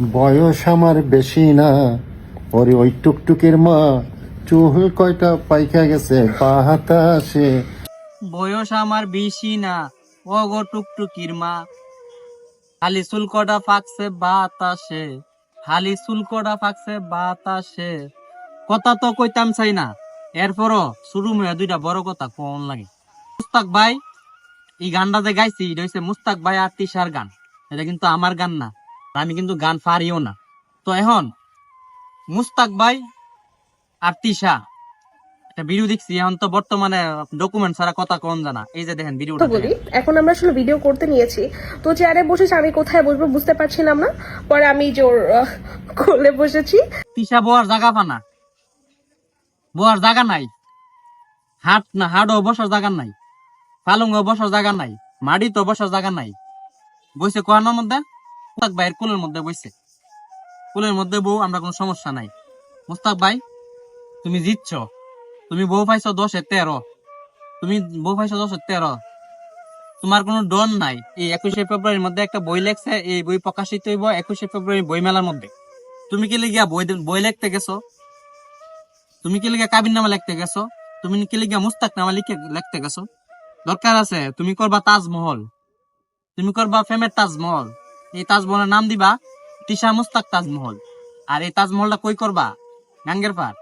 বয়স আমার বেশি না। ওরে ওই টুকটুকির মা, চুল কয়টা পাইকা গেছে বাতাসে বয়স আমার বেশি না ও গো টুকটুকির মা। খালি চুলকটা ফাঁকছে বাতাসে খালি চুলকটা ফাঁকছে বাতাসে কথা তো কইতাম চাই না। এরপরও শুরু হয়ে দুইটা বড় কথা কোন লাগে। মুস্তাক ভাই, এই গানটা যে গাইছি, এটা হচ্ছে মুস্তাক ভাই আর তিশার গান। এটা কিন্তু আমার গান না। আমি কিন্তু গান পারিও না। তো এখন মুস্তাক ভাই আর তিশা একটা ভিডিও দেখছি। এখন তো বর্তমানে ডকুমেন্ট ছাড়া কথা কম জানা। এই যে দেখেন ভিডিওটা বলি। এখন আমরা আসলে ভিডিও করতে নিয়েছি। তো চেয়ারে বসেছি আমি কোথায় বসবো বুঝতে পারছিলাম না। পরে আমি জোর কোলে বসেছি। তিশা বোয়ার জায়গা পানা বোয়ার জায়গা নাই। হাট না বসার জায়গা নাই। পালুঙ্গ বসার জায়গা নাই। মাটি তো বসার জায়গা নাই। বইছে কোয়ানোর মধ্যে মুস্তাক ভাইয়ের কুলের মধ্যে বইছে। কুলের মধ্যে বউ, আমরা কোনো সমস্যা নাই। মুস্তাক ভাই, তুমি জিতছ। তুমি বউ পাইছো দশে তেরো। তুমি বউ পাইছো দশে তেরো। তোমার কোনো ডন নাই। এই একুশে ফেব্রুয়ারির মধ্যে একটা বই লেখছে, এই বই প্রকাশিত হইব একুশে ফেব্রুয়ারি বই মেলার মধ্যে। তুমি কি লিগিয়া বই বই লিখতে গেছো? তুমি কি লিগিয়া কাবিন নামা লিখতে গেছো? তুমি কি লিগিয়া মুস্তাক নামা লিখে লিখতে গেছো? দরকার আছে, তুমি করবা তাজমহল। তুমি করবা ফেমের তাজমহল। এই তাজমহলের নাম দিবা তিশা মুস্তাক তাজমহল। আর এই তাজমহলটা কই করবা? গাঙ্গের পার